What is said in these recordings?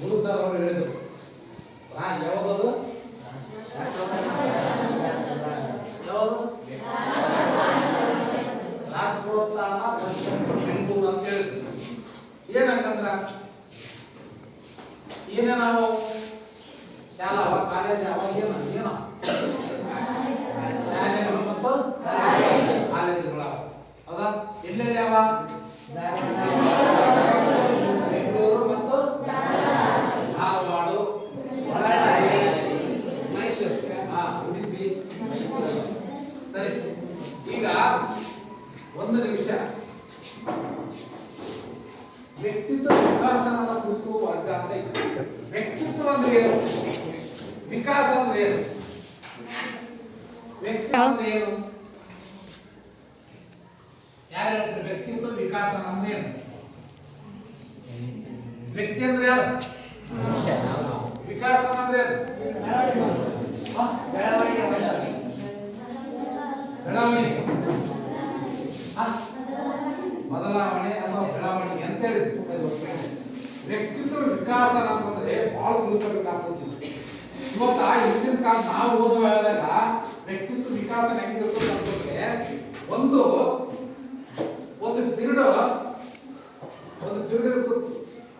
ಗುರು sir ಅವರು ಹೇಳಿದರು. ರಾ ಯಾವುದದು ಯಾವುದು ರಾಷ್ಟ್ರೋತ್ಥಾನ ಬೆಂಗಳೂರು ಅಂತ ಹೇಳಿದ್ರು. ಏನಕ್ಕಂದ್ರ? ಏನೇ ನಾವು ಶಾಲಾ ಅವ, ಕಾಲೇಜ್ ಅವ, ಏನ, ಏನು. ಮತ್ತು ಕಾಲೇಜುಗಳ ಹೌದಾ? ಎಲ್ಲೆಲ್ಲಿ ಅವ ಬೆಂಗಳೂರು ಮತ್ತು ಧಾರವಾಡ ಮೈಸೂರು ಹಾ, ಉಡುಪಿ ಸರಿ ಈಗ ಒಂದು ನಿಮಿಷ ವ್ಯಕ್ತಿತ್ವ ವಿಕಾಸನದ ಕುರಿತು ವರ್ಗ ಅಂತ ಇದೆ ವ್ಯಕ್ತಿತ್ವ ಅಂದ್ರೆ ಏನು ವಿಕಾಸ ಅಂದ್ರೆ ಏನು ವ್ಯಕ್ತಿ ಅಂದ್ರೆ ಏನು ಯಾರು ಹೇಳ್ತಾರೆ ವ್ಯಕ್ತಿತ್ವ ವಿಕಾಸನ ಅಂದ್ರೆ ಏನು ವ್ಯಕ್ತಿ ಅಂದ್ರೆ ಯಾರು? ವಿಕಾಸನ ಅಂದ್ರೆ? ಬೆಳವಣಿಗೆ? ಬದಲಾವಣೆ ಅಥವಾ ಬೆಳವಣಿಗೆ ಅಂತ ಹೇಳಿದ್ರು. ವ್ಯಕ್ತಿತ್ವ ವಿಕಾಸ ಅಂತಂದ್ರೆ ಬಹಳ ತಿಳ್ಕೊಬೇಕಾಗ್ತದೆ ಇವತ್ತು ಆ ಹಿಂದಿನ ಕಾಲ ನಾವು ಓದುವ ಹೇಳಿದಾಗ ವ್ಯಕ್ತಿತ್ವ ವಿಕಾಸ ಹೆಂಗಿರ್ತದೆ ಅಂತಂದ್ರೆ ಒಂದು ಪಿರಿಯಡ್ ಒಂದು ಪಿರಿಯಡ್ ಇರ್ತದೆ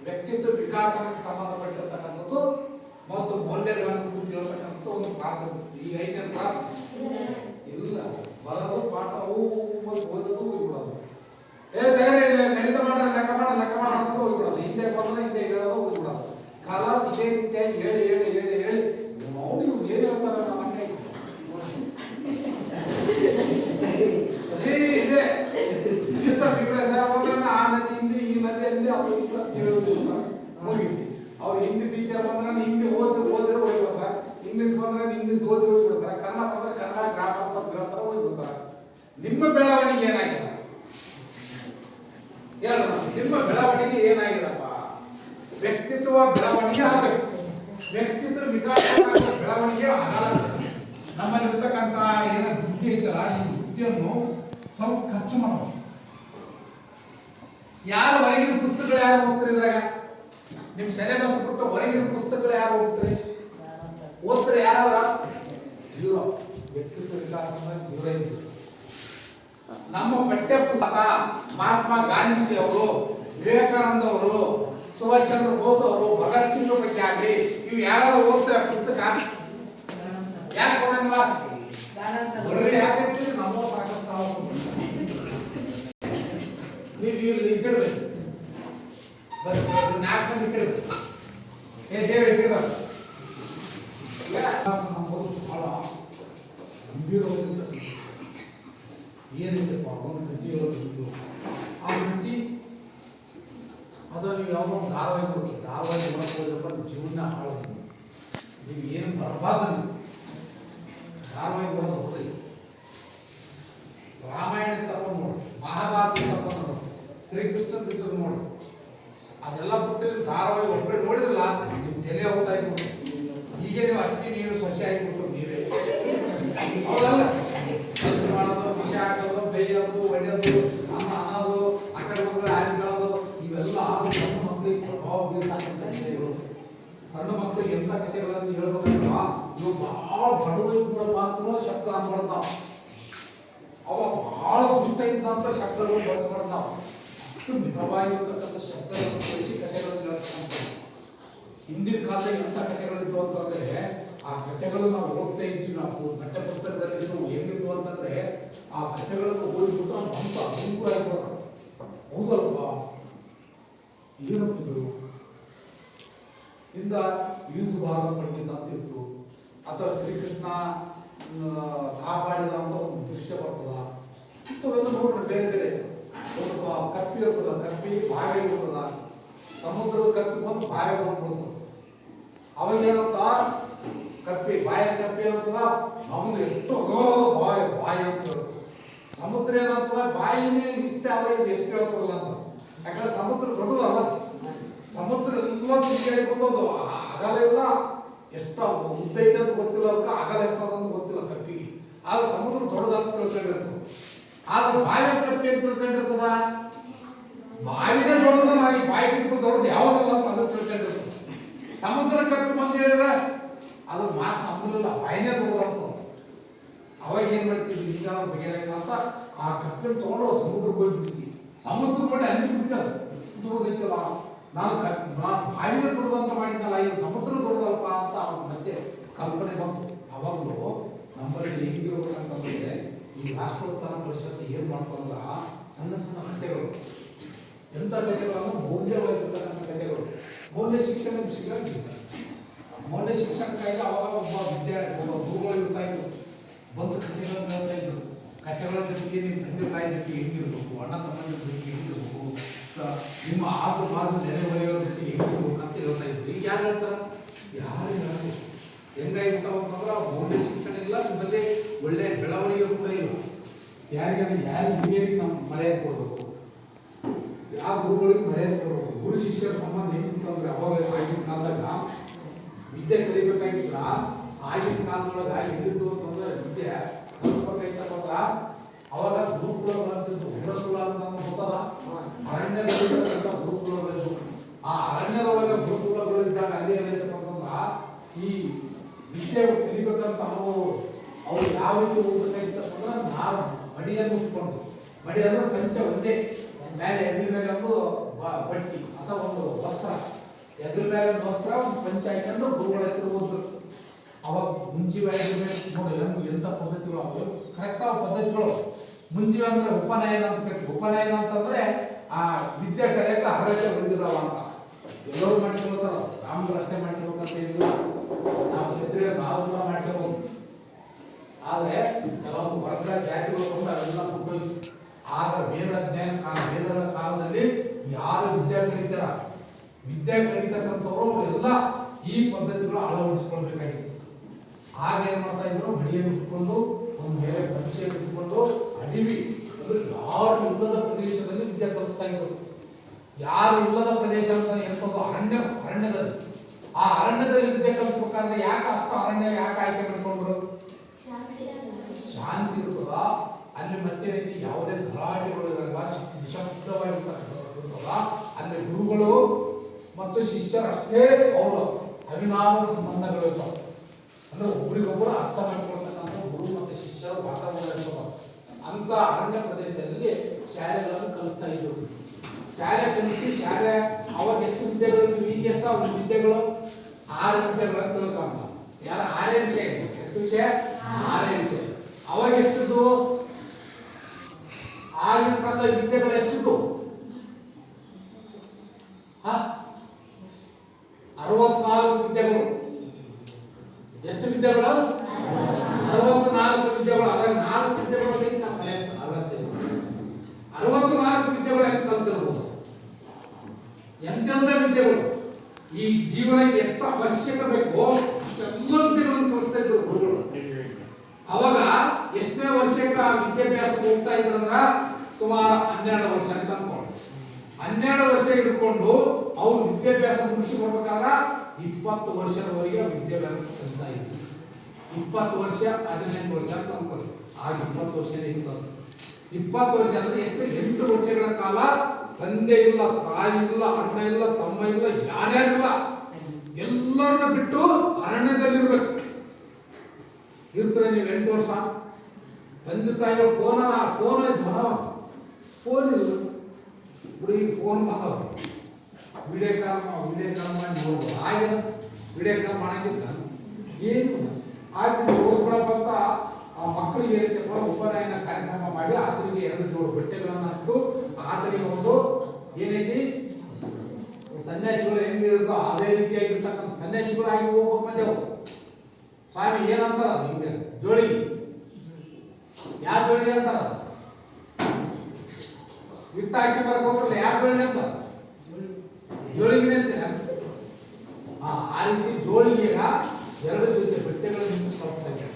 ವ್ಯಕ್ತಿತ್ವ ವಿಕಾಸನಕ್ಕೆ ಸಂಬಂಧಪಟ್ಟಿರ್ತಕ್ಕಂಥದ್ದು ಮತ್ತು ಮೌಲ್ಯಗಳನ್ನು ಕುರಿತು ಹೇಳ್ತಕ್ಕಂಥ ಒಂದು ಕ್ಲಾಸ್ ಇರುತ್ತೆ ಈಗ ಐದನೇ ಕ್ಲಾಸ್ ಇಲ್ಲ ಬರೋದು ಪಾಠ ಅವು ಓದೋದು ಹೋಗ್ಬಿಡೋದು ಏ ಬೇರೆ ಇಲ್ಲ ಗಣಿತ ಮಾಡ್ರೆ ಲೆಕ್ಕ ಮಾಡ ಲೆಕ್ಕ ಮಾಡ ಅಂತ ಹೋಗ್ಬಿಡೋದು ಹಿಂದೆ ಬಂದ್ರೆ ಹಿಂದೆ ಹೇಳೋದು ಹೋಗ್ಬಿಡೋದು ಕಲಾಸ್ ಇದೇ ರೀತಿಯಾಗಿ ಹೇಳಿ ಹೇಳಿ ಹೇಳಿ ಹೇಳಿ ನೋಡಿ ಇವ್ರು ಏನ್ ಹೇಳ್ತಾರೆ ನಮ್ಮ ಹಂಗೆ ಅದೇ ಇದೆ ದಿವಸ ವಿಪ್ರೇಸ ಬಂದ್ರೆ ಆ ನದಿಯಿಂದ ಈ ನದಿಯಲ್ಲಿ ಅವ್ರು ಇಲ್ಲ ಅಂತ ಹೇಳೋದು ಇಲ್ಲ. ಮುಗೀತು ಅವ್ರು ಹಿಂದಿ ಟೀಚರ್ ಬಂದ್ರೆ ಹಿಂದಿ ಓದಿ ಓದಿದ್ರೆ ಹೋಗಿ ಬರ್ತಾರೆ ಇಂಗ್ಲಿಷ್ ಬಂದ್ರೆ ಇಂಗ್ಲಿಷ್ ಓದಿ ಹೋಗಿ ಬಿಡ್ತಾರೆ ಕನ್ನಡ ಬಂದ್ರೆ ಕನ್ನಡ ಗ್ರಾಮರ್ ಸ್ವಲ್ಪ ಹೇಳ್ತಾರೆ ಹೋಗಿ ಬಿಡ್ತಾರೆ ನಿಮ್ಮ ಬೆಳವಣಿಗೆ ಏನಾಗಿದೆ ಹೇಳೋಣ ನಿಮ್ಮ ಬೆಳವಣಿಗೆ ಏನಾಗಿದಪ್ಪ ವ್ಯಕ್ತಿತ್ವ ಬೆಳವಣಿಗೆ ಆಗಬೇಕು. ವ್ಯಕ್ತಿತ್ವ ವಿಕಾಸ ಬೆಳವಣಿಗೆ ಆಗಲ್ಲ. ನಮ್ಮಲ್ಲಿರ್ತಕ್ಕಂಥ ಏನೋ ಬುದ್ಧಿ ಐತಲ್ಲ, ಈ ಬುದ್ಧಿಯನ್ನು ಸ್ವಲ್ಪ ಖರ್ಚು ಮಾಡಬೇಕು. ಯಾರು ಹೊರಗಿನ ಪುಸ್ತಕಗಳು ಯಾರು ಓದ್ತಾರೆ ಇದ್ರಾಗ? ನಿಮ್ ಸಿಲೆಬಸ್ ಬಿಟ್ಟು ಹೊರಗಿನ ಪುಸ್ತಕಗಳು ಯಾರು ಓದ್ತಾರೆ? ಓದ್ತಾರೆ ಯಾರ ಜೀರೋ. ವ್ಯಕ್ತಿತ್ವ ವಿಕಾಸ ಜೀರೋ ಇದೆ ನಮ್ಮ ಪಠ್ಯ ಪುಸ್ತಕ ಮಹಾತ್ಮ ಗಾಂಧೀಜಿ ಅವರು ವಿವೇಕಾನಂದ ಅವರು ಸುಭಾಷ್ ಚಂದ್ರ ಬೋಸ್ ಅವರು ಭಗತ್ ಸಿಂಗ್ ಬಗ್ಗೆ ಆಗಲಿ ಇವು ಯಾರು ಓದ್ತಾರೆ ಪುಸ್ತಕ? ಯಾಕೆ ಓದಂಗಿಲ್ಲ ಬರೀ ಯಾಕಂತ ನಮ್ಮ ಸಾಕಷ್ಟು ನಾವು ನೀವು ಇಲ್ಲಿ ಈ ಕಡೆ ಬರ್ರಿ. ಬರ್ರಿ, ಬರ್ರಿ, ನಾಲ್ಕು ಮಂದಿ ಈ ಕಡೆ ಬರ್ರಿ. ಏ ದೇವ ಈ ಕಡೆ ಬರ್ರಿ. ಈಗ ನಮ್ಮ ಬದುಕು ಬಹಳ ಗಂಭೀರವಾಗಿರ್ತದೆ ಏನಿದೆಪ್ಪ? ಒಂದು ಕೃತಿ ಹೇಳೋದು ಆ ಕೃತಿ ಅದು ನೀವು ಯಾವುದೋ ಒಂದು ಧಾರಾವಾಹಿ ಕೊಡ್ತೀವಿ ಧಾರಾವಾಹಿ ನೋಡಕ್ ಹೋದ್ರಪ್ಪ ನಿಮ್ಮ ಜೀವನ ಹಾಳು ನೀವು ಏನು ಬರಬಾರ್ದು ನೀವು. ಧಾರಾವಾಹಿ ಕೂಡ ನೋಡ್ರಿ. ರಾಮಾಯಣ ತಪ್ಪು ನೋಡಿ ಮಹಾಭಾರತ ತಪ್ಪು ನೋಡಿ ಶ್ರೀಕೃಷ್ಣ ಇದ್ದು ನೋಡಿ ಅದೆಲ್ಲ ಬಿಟ್ಟು ನೀವು ಧಾರಾವಾಹಿ ಒಬ್ಬರೇ ನೋಡಿದ್ರಲ್ಲ ನಿಮ್ಮ ಹೋಗ್ತಾ ಇತ್ತು ಈಗ ನೀವು ಅಜ್ಜಿ ನೀರು, ಸೊಸೆ ಆಗಿಬಿಟ್ಟು ನೀವೇ. ಹೌದಲ್ಲ? ಮಾಡೋದು, ವಿಷ ಹಾಕೋದು, ಬೇಯೋದು, ಒಡೆಯೋದು ಅನ್ನ ಅನ್ನೋದು ಆ ಕಡೆ ಹೋದ್ರೆ ಆಯ್ಕೊಳ್ಳೋದು ಇವೆಲ್ಲ ಸಣ್ಣ ಮಕ್ಕಳಿಗೆ ಪ್ರಭಾವ ಬೀರ್ತಕ್ಕಂಥ ಕಥೆಗಳು ಸಣ್ಣ ಮಕ್ಕಳಿಗೆ ಎಂಥ ಕಥೆಗಳನ್ನು ಹೇಳ್ಬೇಕಂದ್ರ ಇವು ಭಾಳ ಬಡವರಿಗಳ ಮಾತ್ರ ಶಬ್ದ ಅನ್ಬಾರ್ದಾವ ಅವ ಭಾಳ ದುಷ್ಟ ಇದ್ದಂಥ ಶಬ್ದಗಳು ಬಳಸ್ಬಾರ್ದಾವ ಅಷ್ಟು ಮಿತವಾಗಿರ್ತಕ್ಕಂಥ ಶಬ್ದಗಳನ್ನು ಬಳಸಿ ಕಥೆಗಳನ್ನು ಹೇಳ್ತಕ್ಕಂಥ ಹಿಂದಿನ ಕಾಲದಲ್ಲಿ ಎಂಥ ಕಥೆಗಳಿದ್ವು ಅಂತಂದ್ರೆ ಆ ಕಥೆಗಳು ನಾವು ಓದ್ತಾ ಇದ್ವಿ ನಾವು ಪಠ್ಯ ಪುಸ್ತಕದಲ್ಲಿ ನಾವು ಹೆಂಗಿದ್ವು ಅಂತಂದ್ರೆ ಆ ಕಥೆಗಳನ್ನು ಓದಿಬಿಟ್ಟು ಹಂಸ ಅನುಕೂಲ ಹೌದಲ್ವಾ? ಏನಪ್ಪಿದ್ರು ಇಂದ ಯೂಸ್ ಭಾಗ ಪಡ್ತಿದ್ದಂತಿತ್ತು ಅಥವಾ ಶ್ರೀಕೃಷ್ಣ ಕಾಪಾಡಿದ ಅಂತ ಒಂದು ದೃಶ್ಯ ಬರ್ತದ. ಇಂಥವೆಲ್ಲ ನೋಡ್ರಿ ಬೇರೆ ಬೇರೆ. ಒಂದು ಪ- ಕಪ್ಪಿ ಇರ್ತದ, ಕಪ್ಪಿ ಬಾವಿ ಇರ್ತದ. ಸಮುದ್ರದ ಕಪ್ಪಿ ಬಂದು ಬಾವಿ ಬಂದ್ಬಿಡ್ತದ. ಅವಾಗ ಏನಂತ ಕಪ್ಪಿ, ಬಾಯ ಕಪ್ಪಿ ಏನಂತದ ನಮ್ದು ಎಷ್ಟು ಬಾಯಿ ಬಾಯಿ ಅಂತ ಸಮುದ್ರ ಏನಂತದ ಬಾಯಿನೇ ಇಷ್ಟ ಅದ ಇದು ಎಷ್ಟು ಹೇಳ್ತದಲ್ಲ ಅಂತ. ಯಾಕಂದ್ರೆ ಸಮುದ್ರ ದೊಡ್ಡದಲ್ಲ ಸಮುದ್ರ ಎಲ್ಲ ತಿರುಗಾಡಿ ಬಂದದ್ದು. ಅಗಲ ಇಲ್ಲ ಎಷ್ಟು ಉದ್ದೈತೆ ಅಂತ ಗೊತ್ತಿಲ್ಲ ಅದಕ್ಕೆ ಅಗಲ ಎಷ್ಟು ಅದ ಅಂತ ಗೊತ್ತಿಲ್ಲ ಕಪ್ಪಿಗೆ ಆದ್ರೆ ಸಮುದ್ರ ದೊಡ್ಡದಂತ ತಿಳ್ಕೊಂಡಿರ್ತದೆ. ಆದ್ರೆ ಬಾವಿ ಕಪ್ಪಿ ಅಂತ ತಿಳ್ಕೊಂಡಿರ್ತದ? ಬಾವಿನೇ ದೊಡ್ಡದ ಬಾಯಿ ಬಾಯಿ ದೊಡ್ಡದು ಯಾವಾಗಲ್ಲ ಅಂತ ಅದಕ್ಕೆ ತಿಳ್ಕೊಂಡಿರ್ತದೆ ಬಾಯಿನೇ ತಗೋದಂತ ಅವಾಗ ಏನು ಮಾಡ್ತೀವಿ? ಈಗ ಬಗೆಯಲ್ಲ ಅಂತ ಆ ಕಪ್ಪೆ ತೊಗೊಂಡು ಸಮುದ್ರಕ್ಕೆ ಹೋಗಿ ಬಿಡ್ತೀವಿ. ಸಮುದ್ರ ನೋಡಿ ಅಂಜಿ ಬಿಡ್ತಾರೆ ನಾನು ಕ ನಾನು ಬಾಯಿನೇ ದೊಡ್ಡದಂತ ಮಾಡಿದ್ದಲ್ಲ ಈಗ ಸಮುದ್ರ ದೊಡ್ಡದಲ್ಪ ಅಂತ ಅವ್ರ ಮತ್ತೆ ಕಲ್ಪನೆ ಬಂತು. ಅವಾಗಲೂ ನಮ್ಮಲ್ಲಿ ಹೆಂಗಿರ್ಬೇಕಂತಂದ್ರೆ ಈ ರಾಷ್ಟ್ರೋತ್ಥಾನ ಪರಿಷತ್ತು ಏನು ಮಾಡ್ಕೊಂಡ್ರ ಸಣ್ಣ ಸಣ್ಣ ಕಥೆಗಳು. ಎಂಥ ಕಥೆಗಳನ್ನು ಮೌಲ್ಯವಾಗಿರ್ತಕ್ಕಂಥ ಕಥೆಗಳು. ಮೌಲ್ಯ ಶಿಕ್ಷಣ ಸಿಗಲ್ಲ ಮೌಲ್ಯ ಶಿಕ್ಷಣಕ್ಕಾಗಿ ಅವಾಗ ಒಬ್ಬ ವಿದ್ಯಾರ್ಥಿ, ಒಬ್ಬ ಗುರುಗಳು ಇರ್ತಾ ಇದ್ರು ಬಂದು ಕಥೆಗಳನ್ನು ಹೇಳ್ತಾ ಇದ್ರು. ಕಥೆಗಳ ಜೊತೆಗೆ ನಿಮ್ಮ ತಂದೆ ತಾಯಿ ಜೊತೆ ಹೆಂಗಿರ್ಬೇಕು, ಅಣ್ಣ ತಮ್ಮನ ಜೊತೆಗೆ ಹೆಂಗಿರ್ಬೇಕು ನಿಮ್ಮ ಆಜು ಬಾಜು ನೆರೆಹೊರೆಯವರ ಜೊತೆಗೆ ಹೆಂಗಿರ್ಬೇಕು ಅಂತ ಹೇಳ್ತಾ ಇದ್ರು. ಈಗ ಯಾರು ಹೇಳ್ತಾರ? ಯಾರು ಹೇಳೋದು ಹೆಂಗಾಗ್ಬಿಟ್ಟಾವ ಅಂತಂದ್ರೆ ಮೌಲ್ಯ ಶಿಕ್ಷಣ ಇಲ್ಲ, ನಿಮ್ಮಲ್ಲಿ ಒಳ್ಳೆ ಬೆಳವಣಿಗೆ ಕೂಡ ಇಲ್ಲ. ಯಾರಿಗಾದ್ರೆ ಯಾರು ಹಿರಿಯರಿಗೆ ನಾವು ಮರ್ಯಾದೆ ಕೊಡಬೇಕು? ಯಾವ ಗುರುಗಳಿಗೆ ಮರ್ಯಾದೆ ಕೊಡಬೇಕು? ಗುರು, ಶಿಷ್ಯರ ಸಂಬಂಧ ಹೆಂಗಿತ್ತು ಅಂದ್ರೆ ಅವಾಗ ಆಗಿನ ಕಾಲದಾಗ ವಿದ್ಯೆ ಕಲಿಬೇಕಾಗಿಲ್ಲ ಆಗಿನ ಕಾಲದೊಳಗ ಹೆಂಗಿತ್ತು ಅಂತಂದ್ರೆ ವಿದ್ಯೆ ಕಲಿಸ್ಬೇಕಾಯ್ತಪ್ಪ ಅಂದ್ರ ಅವಾಗ ಗುರುಕುಲಗಳು ಅಂತಿದ್ದು ಗುರುಕುಲ ಅಂತ ಗೊತ್ತಲ್ಲ ಅರಣ್ಯದಲ್ಲಿರ್ತಕ್ಕಂಥ ಗುರುಕುಲಗಳು ಆ ಅರಣ್ಯದೊಳಗೆ ಗುರುಕುಲಗಳು ಇದ್ದಾಗ ಅಲ್ಲಿ ಏನೈತಪ್ಪ ಈ ವಿದ್ಯೆ ಕಲಿಬೇಕಂತ ಅವರು ಅವ್ರು ಯಾವ ರೀತಿ ಹೋಗ್ಬೇಕಾಗಿತ್ತಪ್ಪ ನಾವು ಮಡಿಯನ್ನು ಉಟ್ಕೊಂಡು. ಮಡಿ ಅಂದ್ರೆ ಪಂಚ ಒಂದೇ. ಮೇಲೆ ಎಲ್ಲಿ ಮೇಲೆ ಒಂದು ಬಟ್ಟಿ ಅಥವಾ ಒಂದು ವಸ್ತ್ರ. ಎದ್ರ ಮೇಲೆ ಒಂದು ಪಂಚ ಗುರುಗಳ ಹತ್ರ ಹೋದ್ರು ಅವಾಗ ಮುಂಜಿವೆ ನೋಡಿ ಹೆಂಗ್ ಎಂತ ಪದ್ಧತಿಗಳು ಅವು ಕರೆಕ್ಟ್ ಆಗ ಪದ್ಧತಿಗಳು. ಮುಂಜಿವೆ ಅಂದ್ರೆ ಉಪನಯನ ಅಂತ ಕರಿತೀವಿ ಉಪನಯನ ಅಂತಂದ್ರೆ ಆ ವಿದ್ಯೆ ಕಲಿಯಕ ಅರ್ಹತೆ ಉಳಿದಿದಾವ ಅಂತ. ಎಲ್ಲರೂ ಮಾಡಿಸ್ಕೊಳ್ತಾರ ರಾಮರು ಅಷ್ಟೇ ಮಾಡಿಸ್ಬೇಕಂತ ಏನಿಲ್ಲ. ನಾವು ಕ್ಷತ್ರಿಯ ನಾವು ಕೂಡ ಮಾಡಿಸ್ಕೋಬಹುದು ಆದ್ರೆ ಕೆಲವೊಂದು ವರ್ಗ ಜಾತಿಗಳು ಬಂದು ಅವೆಲ್ಲ ಬಿಟ್ಟೋಯ್ತು ಆಗ ವೇದ ಅಧ್ಯಯನ ಆ ವೇದಗಳ ಕಾಲದಲ್ಲಿ ಯಾರು ವಿದ್ಯೆ ಕಲಿತಾರ? ವಿದ್ಯೆ ಕಲಿತಕ್ಕಂಥವ್ರು ಎಲ್ಲ ಈ ಪದ್ಧತಿಗಳು ಅಳವಡಿಸ್ಕೊಳ್ಬೇಕಾಗಿತ್ತು. ಆಗ ಏನ್ ಮಾಡ್ತಾ ಇದ್ರು ಮಡಿಯನ್ನು ಇಟ್ಕೊಂಡು ಒಂದು ಮೇಲೆ ಪರೀಕ್ಷೆ ಇಟ್ಕೊಂಡು ಅಡಿವಿ ಅಂದ್ರೆ ಯಾರು ಇಲ್ಲದ ಪ್ರದೇಶದಲ್ಲಿ ವಿದ್ಯೆ ಕಲಿಸ್ತಾ ಇದ್ರು. ಯಾರು ಇಲ್ಲದ ಪ್ರದೇಶ ಅಂತ ಎಂತದ್ದು ಅರಣ್ಯ, ಅರಣ್ಯದಲ್ಲಿ. ಆ ಅರಣ್ಯದಲ್ಲಿ ವಿದ್ಯೆ ಕಲಿಸ್ಬೇಕಾದ್ರೆ ಯಾಕೆ ಅಷ್ಟು ಅರಣ್ಯ, ಯಾಕೆ ಆಯ್ಕೆ ಮಾಡ್ಕೊಂಡ್ರು? ಶಾಂತಿ ಇರ್ತದ ಅಲ್ಲಿ ಮತ್ತೆ ರೀತಿ ಯಾವುದೇ ಗಲಾಟೆಗಳು ಇರಲ್ಲ ನಿಶಬ್ದವಾಗಿರ್ತಕ್ಕಂಥ ಅಲ್ಲಿ ಗುರುಗಳು ಮತ್ತು ಶಿಷ್ಯರಷ್ಟೇ ಅವರು ಸಂಬಂಧಗಳು ಇರ್ತಾವೆ ಅಂದ್ರೆ ಒಬ್ರಿಗೊಬ್ಬರು ಅರ್ಥ ಮಾಡಿಕೊಳ್ತಕ್ಕಂಥ ಗುರು ಮತ್ತು ಶಿಷ್ಯರ ವಾತಾವರಣ ಇರ್ತದೆ ಅಂತ ಅರಣ್ಯ ಪ್ರದೇಶದಲ್ಲಿ ಶಾಲೆಗಳನ್ನು ಕಲಿಸ್ತಾ ಇದ್ರು. ಶಾಲೆ ಕಲಿಸಿ, ಶಾಲೆ ಅವಾಗ ಎಷ್ಟು ವಿದ್ಯೆಗಳು ಈಗ ಎಷ್ಟು ವಿದ್ಯೆಗಳು? ಆರು ವಿದ್ಯೆಗಳನ್ನು ತಿಳ್ಕೊಂಡ ಯಾರು? ಆರೇ ವಿಷಯ. ಎಷ್ಟು ವಿಷಯ? ಆರೇ ವಿಷಯ. ಅವಾಗ ಎಷ್ಟಿದ್ದು ಆಗಿನ ವಿದ್ಯೆಗಳು ಎಷ್ಟಿದ್ದು ಹ? ಅರವತ್ನಾಲ್ಕು ವಿದ್ಯೆಗಳು ಎಷ್ಟು ಅರವತ್ತು ನಾಲ್ಕು ವಿದ್ಯೆಗಳು ಅದ್ರ ನಾಲ್ಕು ವಿದ್ಯೆಗಳು ಸಹಿತ ನಾವು ಅರವತ್ತೈದು ಅರವತ್ತು ನಾಲ್ಕು ವಿದ್ಯೆಗಳು ಹೆಂಗೆ ಕಲ್ತಿರ್ಬೋದು ವಿದ್ಯೆಗಳು ಈ ಜೀವನಕ್ಕೆ ಎಷ್ಟು ಅವಶ್ಯಕ ಬೇಕೋ ಅಷ್ಟೆಲ್ಲ ವಿದ್ಯೆಗಳನ್ನು ಕಲಿಸ್ತಾ ಇದ್ರು ಗುರುಗಳು. ಅವಾಗ ಎಷ್ಟನೇ ವರ್ಷಕ್ಕೆ ಆ ವಿದ್ಯಾಭ್ಯಾಸ ಹೋಗ್ತಾ ಇದ್ರಂದ್ರ ಸುಮಾರು ಹನ್ನೆರಡು ವರ್ಷ ಅಂತ ಅನ್ಕೊಂಡು ಹನ್ನೆರಡು ವರ್ಷ ಹಿಡ್ಕೊಂಡು ಅವ್ರು ವಿದ್ಯಾಭ್ಯಾಸ ಮುಗಿಸಿ ಬರ್ಬೇಕಾದ್ರ ಇಪ್ಪತ್ತು ವರ್ಷದವರೆಗೆ ವಿದ್ಯಾಭ್ಯಾಸ ಕಲಿತಾ ಇತ್ತು. ಇಪ್ಪತ್ತು ವರ್ಷ, ಹದಿನೆಂಟು ವರ್ಷ ಅಂತ ಅನ್ಕೊಳ್ಳಿ ಆಗ ಇಪ್ಪತ್ತು ವರ್ಷನೇ ಇರ್ತದೆ ಇಪ್ಪತ್ತು ವರ್ಷ ಅಂದ್ರೆ ಎಷ್ಟು ಎಂಟು ವರ್ಷಗಳ ಕಾಲ ತಂದೆ ಇಲ್ಲ, ತಾಯಿ ಇಲ್ಲ, ಅಣ್ಣ ಇಲ್ಲ, ತಮ್ಮ ಇಲ್ಲ ಯಾರ್ಯಾರಿಲ್ಲ ಎಲ್ಲರನ್ನ ಬಿಟ್ಟು ಅರಣ್ಯದಲ್ಲಿರ್ಬೇಕು. ಇರ್ತಾರೆ ನೀವು ಎಂಟು ವರ್ಷ? ತಂದೆ ತಾಯಿಗಳು ಫೋನ ಫೋನ್ ಮನವ ಫೋನ್ ಇಲ್ಲ. ಹುಡುಗಿ ಫೋನ್ ಬಂದವ ವಿಡಿಯೋ ಕಾಲ್ ವಿಡಿಯೋ ಕಾಲ್ ಮಾಡಿ ನೋಡ್ಬೋದು ಆಗಿನ ವಿಡಿಯೋ ಕಾಲ್ ಮಾಡಂಗಿಲ್ಲ. ಏನು? ಆಯ್ತು ಹೋಗ್ಬಿಡಪ್ಪ ಅಂತ ಆ ಮಕ್ಕಳಿಗೆ ಏನಕ್ಕೆ ಉಪನಯನ ಕಾರ್ಯಕ್ರಮ ಮಾಡಿ ಆತನಿಗೆ ಎರಡು ಜೋಡು ಬಟ್ಟೆಗಳನ್ನು ಹಾಕ್ತು ಆತನಿಗೆ ಒಂದು ಏನೈತಿ? ಸನ್ಯಾಸಿಗಳು ಹೆಂಗಿರುತ್ತೋ ಅದೇ ರೀತಿಯಾಗಿರ್ತಕ್ಕಂಥ ಸನ್ಯಾಸಿಗಳು ಆಗಿ ಹೋಗ್ಬೇಕು ಸ್ವಾಮಿ, ಏನಂತಾರ ನಿಮಗೆ? ಜೋಳಿಗೆ ಯಾವ ಜೋಳಿಗೆ ಅಂತಾರ ವಿತ್ತ ಹಾಕಿ ಬರ್ಕೋತ್ರಲ್ಲ ಯಾವ ಜೋಳಿಗೆ ಅಂತ ಜೋಳಿಗೆ ಅಂತೀರ ಆ ರೀತಿ ಜೋಳಿಗೆಗ ಎರಡು ಜೊತೆ ಬಟ್ಟೆಗಳನ್ನು ಕಳಿಸ್ತಾ ಇದ್ದಾರೆ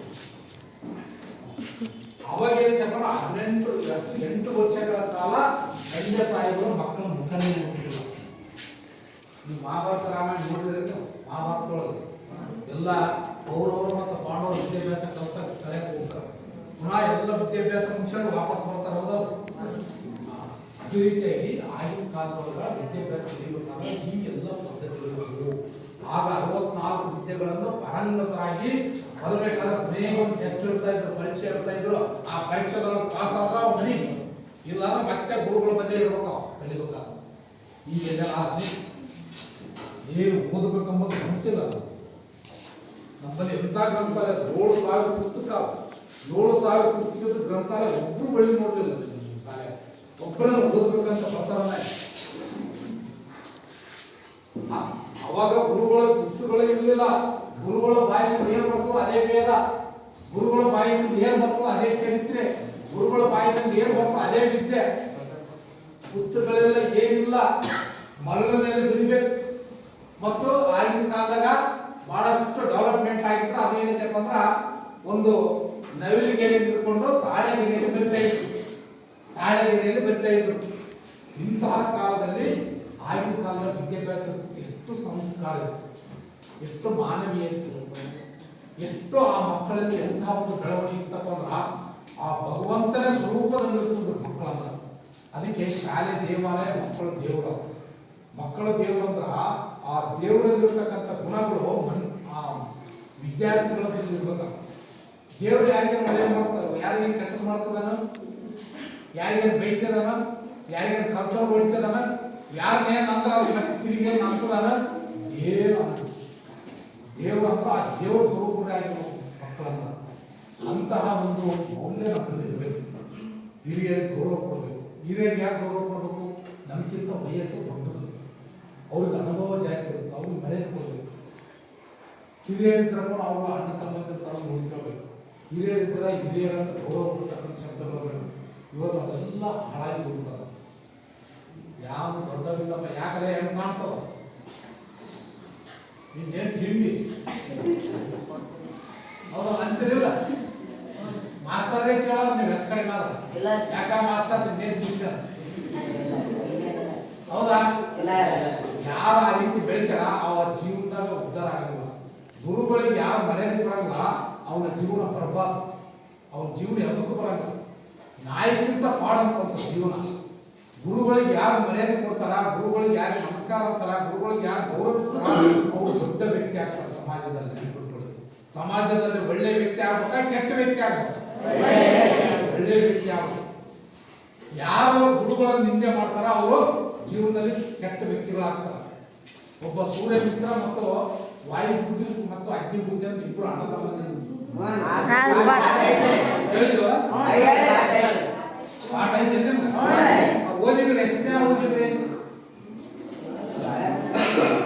ಅವಾಗ ಏನಂತಪ್ಪ ಹದಿನೆಂಟು ಎಷ್ಟು ಎಂಟು ವರ್ಷಗಳ ಕಾಲ ತಂದೆ ತಾಯಿಗಳು ಮಕ್ಕಳ ಮುಖನೇ ನೋಡ್ತಿಲ್ಲ. ನೀವು ಮಹಾಭಾರತ ರಾಮಾಯಣ ನೋಡಿದ್ರೆ ಮಹಾಭಾರತದೊಳಗೆ. ಎಲ್ಲ ಅವ್ರವ್ರು ಮತ್ತು ಪಾಂಡವರು ವಿದ್ಯಾಭ್ಯಾಸ ಕೆಲಸ ಕಲಿಯಕ್ಕೆ ಹೋಗ್ತಾರೆ ಪುನಃ ಎಲ್ಲ ವಿದ್ಯಾಭ್ಯಾಸ ಮುಗಿಸ್ಕೊಂಡು ವಾಪಸ್ ಬರ್ತಾರೆ. ಹೌದಲ್ಲ ರೀತಿಯಾಗಿ ಆಗಿನ ಕಾಲದೊಳಗ ವಿದ್ಯಾಭ್ಯಾಸ ಕಲಿಬೇಕಾದ್ರೆ ಈ ಎಲ್ಲ ಪದ್ಧತಿಗಳು. ಆಗ ಅರವತ್ನಾಲ್ಕು ವಿದ್ಯೆಗಳನ್ನು ಪರಂಗತರಾಗಿ ಬರಬೇಕಾದ ಮನೆಗೆ ಒಂದು ಟೆಸ್ಟ್ ಇರ್ತಾ ಇದ್ರು, ಪರೀಕ್ಷೆ ಇರ್ತಾ ಇದ್ರು, ಆ ಪರೀಕ್ಷೆಗಳನ್ನು ಪಾಸ್ ಆದ್ರೆ ಅವ್ರ ಮನೆಗೆ ಇಲ್ಲ ಅಂದ್ರೆ ಮತ್ತೆ ಗುರುಗಳ ಬಂದೇ ಇರ್ಬೇಕು ಕಲಿಬೇಕಾದ್ರೆ. ಈಗ ಏನು ಓದಬೇಕಂಬುದು ಮನಸ್ಸಿಲ್ಲ ನಮ್ಮಲ್ಲಿ ಎಂಥ ಗ್ರಂಥಾಲಯ? ಏಳು ಸಾವಿರ ಪುಸ್ತಕ. ಏಳು ಸಾವಿರ ಪುಸ್ತಕದ ಗ್ರಂಥಾಲಯ ಒಬ್ರು ಬಳಿ ನೋಡಲಿಲ್ಲ ಒಬ್ಬರನ್ನ ಓದ್ಬೇಕಂತ ಬರ್ತಾರಲ್ಲ? ಆ- ಅವಾಗ ಗುರುಗಳ ಪುಸ್ತಕಗಳು ಇರಲಿಲ್ಲ. ಗುರುಗಳ ಬಾಯಿಂದ ಏನ್ ಬರ್ತದೋ ಅದೇ ವೇದ ಗುರುಗಳ ಬಾಯಿಂದ ಏನ್ ಬರ್ತದೋ ಅದೇ ಚರಿತ್ರೆ. ಗುರುಗಳ ಬಾಯಿಂದ ಏನ್ ಬರ್ತದೋ ಅದೇ ವಿದ್ಯೆ. ಪುಸ್ತಕಗಳೆಲ್ಲ ಏನಿಲ್ಲ. ಮರಳ ಮೇಲೆ ಬರಿಬೇಕು ಮತ್ತು ಆಗಿನ ಕಾಲದಾಗ ಬಹಳಷ್ಟು ಡೆವಲಪ್ಮೆಂಟ್ ಆಗಿದ್ರೆ ಅದೇನಿದೆ ಅಂದ್ರ ಒಂದು ನವಿಲಿಗೆರೆ ಹಿಡ್ಕೊಂಡು ಗೆರೆ ಬರಿತಾ ಇದ್ರು ತಾಳೆಗೆರೆಯಲ್ಲಿ ಬರ್ತಾ ಇದ್ರು. ಇಂತಹ ಕಾಲದಲ್ಲಿ ಆಗಿನ ಕಾಲದ ವಿದ್ಯಾಭ್ಯಾಸ ಎಷ್ಟು ಸಂಸ್ಕಾರ ಎಷ್ಟು ಮಾನವೀಯತೆ ಎಷ್ಟು ಆ ಮಕ್ಕಳಲ್ಲಿ ಎಂತಹ ಒಂದು ಬೆಳವಣಿಗೆ ಇತ್ತಪ್ಪ ಅಂದ್ರೆ ಆ ಭಗವಂತನ ಸ್ವರೂಪದಲ್ಲಿ ಇರ್ತದೆ ಮಕ್ಕಳಂದ್ರ ಅದಕ್ಕೆ ಶಾಲೆ ದೇವಾಲಯ ಮಕ್ಕಳ ದೇವರು. ಮಕ್ಕಳ ದೇವರು ಅಂದ್ರ ಆ ದೇವರಲ್ಲಿರ್ತಕ್ಕಂಥ ಗುಣಗಳು ಮನ್, ಆ ವಿದ್ಯಾರ್ಥಿಗಳಲ್ಲಿ ಇರ್ಬೇಕು ದೇವ್ರು ಯಾರಿಗೆ ಒಳ್ಳೆ ಮಾಡ್ತಾರೆ, ಯಾರಿಗೆ ಕೆಟ್ಟ ಮಾಡ್ತದಾನ? ಯಾರಿಗೆ ಬೈತಿದಾನ ಯಾರಿಗೇನು ಕಲ್ಚರ್ ಹೊಡಿತದಾನ ಯಾರನ್ನೇ ನಂತರ ಅವ್ರ ಮತ್ತೆ ತಿರುಗಿ ಏನು ಅನ್ನಲ್ಲ. ದೇವ್ರು ಅಂದ್ರೆ ಆ ದೇವ್ರ ಸ್ವರೂಪರಾಗಿರೋ ಮಕ್ಕಳನ್ನ ಅಂತಹ ಒಂದು ಮೌಲ್ಯ ನಮ್ಮಲ್ಲಿ ಇರಬೇಕು. ಹಿರಿಯರಿಗೆ ಗೌರವ ಕೊಡಬೇಕು. ಹಿರಿಯರಿಗೆ ಯಾಕೆ ಗೌರವ ಕೊಡಬೇಕು? ನಮಗಿಂತ ವಯಸ್ಸು ದೊಡ್ಡದು. ಅವ್ರಿಗೆ ಅನುಭವ ಜಾಸ್ತಿ ಇರುತ್ತೆ. ಅವ್ರಿಗೆ ಮರ್ಯಾದೆ ಕೊಡಬೇಕು. ಹಿರಿಯರಿದ್ರಪ್ಪ ಅವರು ಅಣ್ಣ ತಮ್ಮ ಹಿರಿಯರಿದ್ದರ ಹಿರಿಯರಿದ್ರೆ ಹಿರಿಯರಂತ ಗೌರವ ಕೊಡ್ತಕ್ಕಂಥ ಶಬ್ದಗಳು. ಇವತ್ತು ಅದೆಲ್ಲ ಹಾಳಾಗಿ ಹೋಗ್ತದೆ ಯಾವ ದೊಡ್ಡವಿಲ್ಲಪ್ಪ ಯಾಕಲೆ ಹೆಂಗ್ ಮಾಡ್ತಾವ ನಿನ್ನೇನು ತಿಂಡಿ? ಹೌದು ಅಂತಿರಿಲ್ಲ? ಮಾಸ್ತರೇ ಕೇಳೋರು ನೀವು ಹೆಚ್ಚು ಕಡಿಮೆ ಇಲ್ಲ ಯಾಕ ಮಾಸ್ತರ್ ನಿನ್ನೇನು ತಿಂಡಿ ಹೌದಾ? ಇಲ್ಲ ಯಾರು ಆ ರೀತಿ ಬೆಳಿತಾರ ಅವ ಜೀವನದಾಗ ಉದ್ಧಾರ ಆಗಲ್ಲ ಗುರುಗಳಿಗೆ ಯಾರು ಮರ್ಯಾದೆ ಕೊಡಂಗ ಅವನ ಜೀವನ ಬರ್ಬಾರ್ದು. ಅವನ ಜೀವನ ಯಾವುದಕ್ಕೂ ಬರಂಗ ನಾಯಿಗಿಂತ ಪಾಡಂತ ಜೀವನ. ಗುರುಗಳಿಗೆ ಯಾರು ಮರ್ಯಾದೆ ಕೊಡ್ತಾರ? ಗುರುಗಳಿಗೆ ಯಾರು ನಮಸ್ಕಾರ ಅಂತಾರ? ಗುರುಗಳಿಗೆ ಯಾರು ಗೌರವಿಸ್ತಾರ? ಅವರು ದೊಡ್ಡ ವ್ಯಕ್ತಿ ಆಗ್ತಾರೆ ಸಮಾಜದಲ್ಲಿ ನೆನ್ಪಿಟ್ಕೊಳ್ಳಿ. ಸಮಾಜದಲ್ಲಿ ಒಳ್ಳೆ ವ್ಯಕ್ತಿ ಆಗ್ಬೇಕಾ ಕೆಟ್ಟ ವ್ಯಕ್ತಿ ಆಗ್ಬೇಕು? ಒಳ್ಳೆ ವ್ಯಕ್ತಿ ಆಗ್ಬೇಕು ಯಾರು ಗುರುಗಳನ್ನು ನಿಂದೆ ಮಾಡ್ತಾರ? ಅವರು ಜೀವನದಲ್ಲಿ ಕೆಟ್ಟ ವ್ಯಕ್ತಿಗಳಾಗ್ತಾರೆ. ಒಬ್ಬ ಸೂರ್ಯ ಮಿತ್ರ ಮತ್ತು ವಾಯು ಬುದ್ಧಿ ಮತ್ತು ಅಗ್ನಿ ಪೂಜೆ ಅಂತ ಇಬ್ಬರು ಹೇಳಿದ್ವಾ? ಪಾಠ ಐತೆ? ಓದಿದ್ರೆ ಎಷ್ಟು ಜನ ಓದಿದ್ರಿ?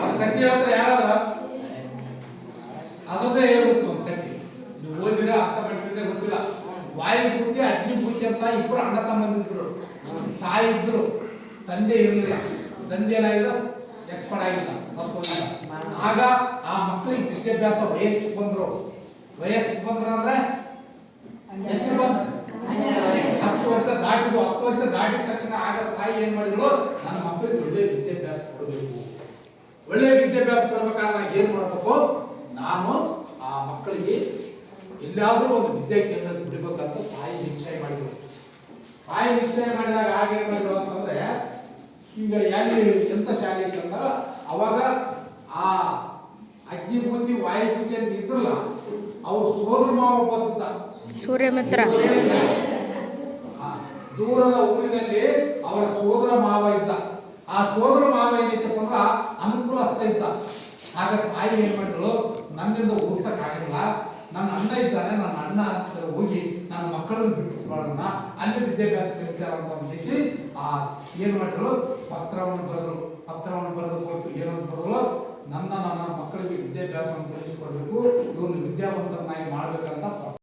ಅದು ಕತ್ತಿ ಹೇಳ್ತಾರೆ ಯಾರಾದ್ರ? ಅದನ್ನೇ ಹೇಳ್ಬೇಕು ಒಂದು ಕತ್ತಿ. ನೀವು ಓದಿದ್ರೆ ಅರ್ಥ ಮಾಡ್ತಿದ್ರೆ ಗೊತ್ತಿಲ್ಲ. ವಾಯು ಪೂಜೆ ಅಗ್ನಿ ಪೂಜೆ ಅಂತ ಇಬ್ರು ಅಣ್ಣ ತಮ್ಮಂದಿದ್ರು ತಾಯಿ ಇದ್ರು. ತಂದೆ ಇರಲಿಲ್ಲ. ತಂದೆ ಏನಾಗಿಲ್ಲ ಎಕ್ಸ್ಪರ್ಟ್ ಆಗಿಲ್ಲ. ಸತ್ತೋಗಿಲ್ಲ ಆಗ ಆ ಮಕ್ಕಳಿಗೆ ವಿದ್ಯಾಭ್ಯಾಸ ವಯಸ್ಸಿಗೆ ಬಂದ್ರು. ವಯಸ್ಸಿಗೆ ಬಂದ್ರ ಅಂದ್ರೆ? ಎಷ್ಟು ಬಂದ್ರು? ಹತ್ತು ವರ್ಷ ದಾಟಿದ್ದು ಹತ್ತು ವರ್ಷ ದಾಟಿದ ತಕ್ಷಣ ಆಗ ತಾಯಿ ಏನ್ ಮಾಡಿದ್ರು? ನನ್ನ ಮಕ್ಕಳಿಗೆ ಒಳ್ಳೆ ವಿದ್ಯಾಭ್ಯಾಸ ಕೊಡಬೇಕು. ಒಳ್ಳೆ ವಿದ್ಯಾಭ್ಯಾಸ ಕೊಡ್ಬೇಕಾದ್ರೆ ಏನ್ ಮಾಡ್ಬೇಕು? ನಾನು ಆ ಮಕ್ಕಳಿಗೆ ಎಲ್ಲಾದ್ರೂ ಒಂದು ವಿದ್ಯಾ ಕೇಂದ್ರ ಬಿಡಬೇಕಂತ ತಾಯಿ ನಿಶ್ಚಯ ಮಾಡಿದ್ರು. ತಾಯಿ ನಿಶ್ಚಯ ಮಾಡಿದಾಗ ಆಗ ಏನ್ ಮಾಡಿದ್ರು ಅಂತಂದ್ರೆ ಈಗ ಎಲ್ಲಿ ಎಂತ ಶಾಲೆ ಇತ್ತಂದ್ರ ಅವಾಗ ಆ ಅಗ್ನಿಭೂತಿ ವಾಯುಭೂತಿ ಅಂತ ಇದ್ರಲ್ಲ ಅವ್ರು ಸೋದರ ಮಾವ ಸೂರ್ಯಮಿತ್ರ. ದೂರದ ಊರಿನಲ್ಲಿ ಅವರ ಸೋದರ ಮಾವ ಇದ್ದ. ಆ ಸೋದರ ಮಾವ ಏನಿತ್ತಪ್ಪ ಅಂದ್ರ ಅನುಕೂಲಸ್ಥ ಇದ್ದ. ಆಗ ತಾಯಿ ಏನ್ ಮಾಡಿದ್ರು ನನ್ನಿಂದ ಓದ್ಸಕ್ ಆಗಿಲ್ಲ. ನನ್ನ ಅಣ್ಣ ಇದ್ದಾನೆ ನನ್ನ ಅಣ್ಣ ಹೋಗಿ ನನ್ನ ಮಕ್ಕಳನ್ನು ಬಿಟ್ಟು ಮಾಡೋಣ ಅಲ್ಲಿ ವಿದ್ಯಾಭ್ಯಾಸ ಕಲಿತಾರ ಅಂತ ಅಂದಿಸಿ ಆ ಏನ್ ಮಾಡಿದ್ರು ಪತ್ರವನ್ನು ಬರೆದ್ರು ಪತ್ರವನ್ನು ಬರೆದು ಕೊಟ್ಟು ಏನಂತ ಬರೆದ್ರು ನನ್ನ ನನ್ನ ಮಕ್ಕಳಿಗೆ ವಿದ್ಯಾಭ್ಯಾಸವನ್ನು ಕಲಿಸಿಕೊಡ್ಬೇಕು ವಿದ್ಯಾವಂತರನ್ನಾಗಿ ವಿದ್ಯಾವಂತ